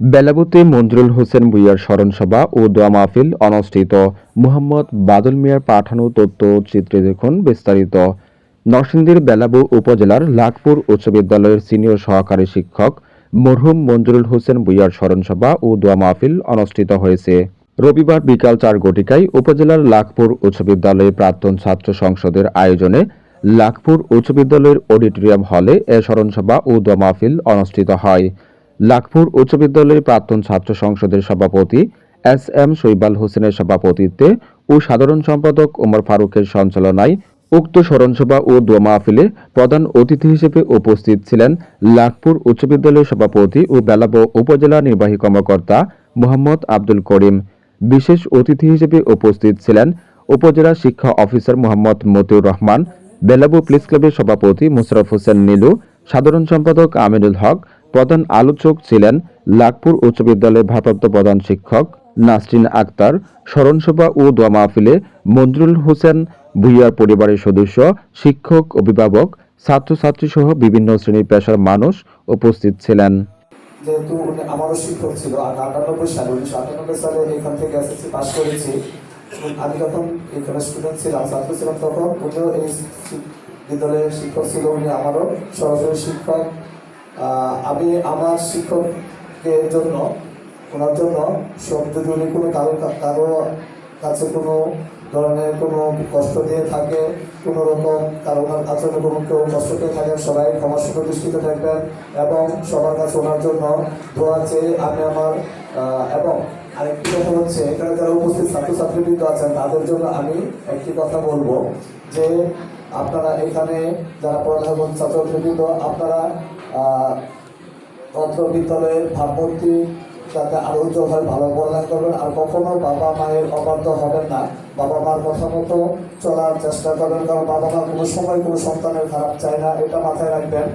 বেলাবুতে মঞ্জুরুল হোসেন ভুইয়ার স্মরণসভা ও দোয়া মাহফিল অনুষ্ঠিত। মোহাম্মদ বাদল মিয়ার পাঠানো তথ্য চিত্রে দেখুন বিস্তারিত। নরসিংদীর বেলাবু উপজেলার লাখপুর উচ্চ বিদ্যালয়ের সিনিয়র সহকারী শিক্ষক মরহুম মঞ্জুরুল হোসেন ভুইয়ার স্মরণসভা ও দোয়া মাহফিল অনুষ্ঠিত হয়েছে। রবিবার বিকাল চার ঘটিকায় উপজেলার লাখপুর উচ্চ বিদ্যালয়ের প্রাক্তন ছাত্র সংসদের আয়োজনে লাখপুর উচ্চ বিদ্যালয়ের অডিটোরিয়াম হলে এ স্মরণসভা ও দোয়া মাহফিল অনুষ্ঠিত হয়। লাখপুর উচ্চ বিদ্যালয়ের প্রাক্তন ছাত্র সংসদের সভাপতি এস এম শৈবাল হোসেনের সভাপতিত্বে ও সাধারণ সম্পাদক ওমর ফারুকের সঞ্চালনায় উক্ত স্মরণসভা ও দোয়া মাহফিলে প্রধান অতিথি হিসেবে উপস্থিত ছিলেন লাখপুর উচ্চ বিদ্যালয়ের সভাপতি ও বেলাব উপজেলা নির্বাহী কর্মকর্তা মোহাম্মদ আব্দুল করিম। বিশেষ অতিথি হিসেবে উপস্থিত ছিলেন উপজেলা শিক্ষা অফিসার মোহাম্মদ মতিউর রহমান, বেলাবু প্রেস ক্লাবের সভাপতি মুশরফ হোসেন নীলু, সাধারণ সম্পাদক আমিনুল হক প্রধান আলোচক ছিলেন লাখপুর উচ্চ বিদ্যালয়ের ভারপ্রাপ্ত প্রধান শিক্ষক নাসরিন আক্তার, স্মরণসভা ও দোয়া মাহফিলে মঞ্জুরুল হোসেন ভুইয়ার পরিবারের সদস্য, শিক্ষক, অভিভাবক, ছাত্রছাত্রী সহ বিভিন্ন শ্রেণির পেশার মানুষ উপস্থিত ছিলেন। যেহেতু উনি আমারও শিক্ষক ছিল, আর আটানব্বই সালে, উনিশশো আটানব্বই সালে এখান থেকে এসএসসি পাস করেছি। আমি যখন এখানে স্টুডেন্ট ছিলাম, ছাত্র ছিলাম তখন, উনিও এই বিদ্যালয়ের শিক্ষক ছিল, উনি আমারও সরাসরি শিক্ষক। আমি আমার শিক্ষকের জন্য, ওনার জন্য শব্দ যদি কোনো কারও কারও কাছে কোনো ধরনের কোনো কষ্ট দিয়ে থাকে, কোনো রকম কারও আচরণে কোনো কেউ কষ্ট পেয়ে থাকেন, সবাই ক্ষমার সুন্দর দৃষ্টিতে থাকবেন এবং সবার কাছে ওনার জন্য দোয়া চেয়ে আমি আমার এবং আরেকটি কথা হচ্ছে, এখানে যারা উপস্থিত ছাত্রছাত্রীবৃন্দ আছেন, তাদের জন্য আমি একটি কথা বলব যে, আপনারা এখানে যারা পড়ালেখা করছেন, ছাত্রছাত্রীবৃন্দ, আপনারা অত্র বিদ্যালয়ের ভাবমূর্তি যাতে আরও উজ্জ্বল হয় ভালো পড়ালেখা করবেন, আর কখনো বাবা মায়ের অবাধ্য হবেন না। বাবা মার কথা মতো চলার চেষ্টা করবেন, কারণ বাবা মা কোনো সময় কোনো সন্তানের খারাপ চায় না, এটা মাথায় রাখবেন।